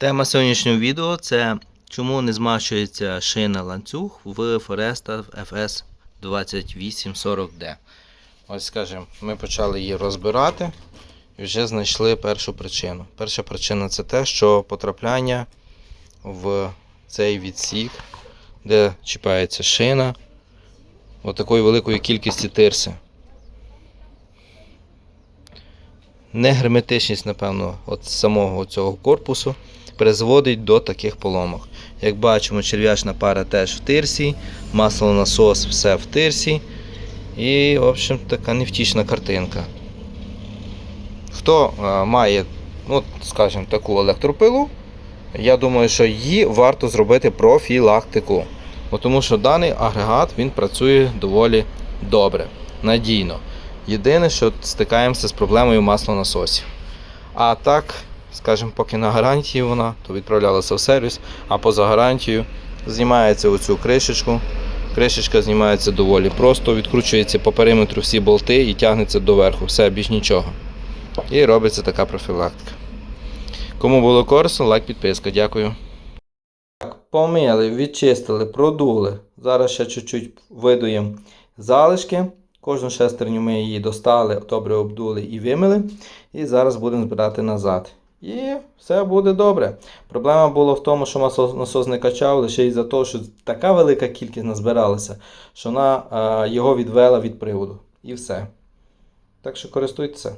Тема сьогоднішнього відео це чому не змащується шина ланцюг в Foresta FS 2840D. Ось скажімо, ми почали її розбирати і вже знайшли першу причину. Перша причина це те, що потрапляння в цей відсік, де чіпається шина, отакої великої кількості тирси. Негерметичність, напевно, от самого цього корпусу призводить до таких поломок. Як бачимо, черв'ячна пара теж в тирсі, маслонасос все в тирсі. І, в общем, така невтішна картинка. Хто е, має, ну, скажімо, таку електропилу, я думаю, що її варто зробити профілактику. Бо Тому що даний агрегат він працює доволі добре, надійно. Єдине, що стикаємося з проблемою маслонасосів. А так, скажімо, поки на гарантії вона, то відправлялася в сервіс, а поза гарантією знімається оцю кришечку. Кришечка знімається доволі просто, відкручується по периметру всі болти і тягнеться доверху. Все, більш нічого. І робиться така профілактика. Кому було корисно, лайк, підписка. Дякую. Так, помили, відчистили, продули. Зараз ще чуть-чуть видуємо залишки. Кожну шестерню ми її достали, добре обдули і вимили. І зараз будемо збирати назад. І все буде добре. Проблема була в тому, що насос не качав лише із-за того, що така велика кількість назбиралася, що вона а, його відвела від приводу. І все. Так що користуйтеся.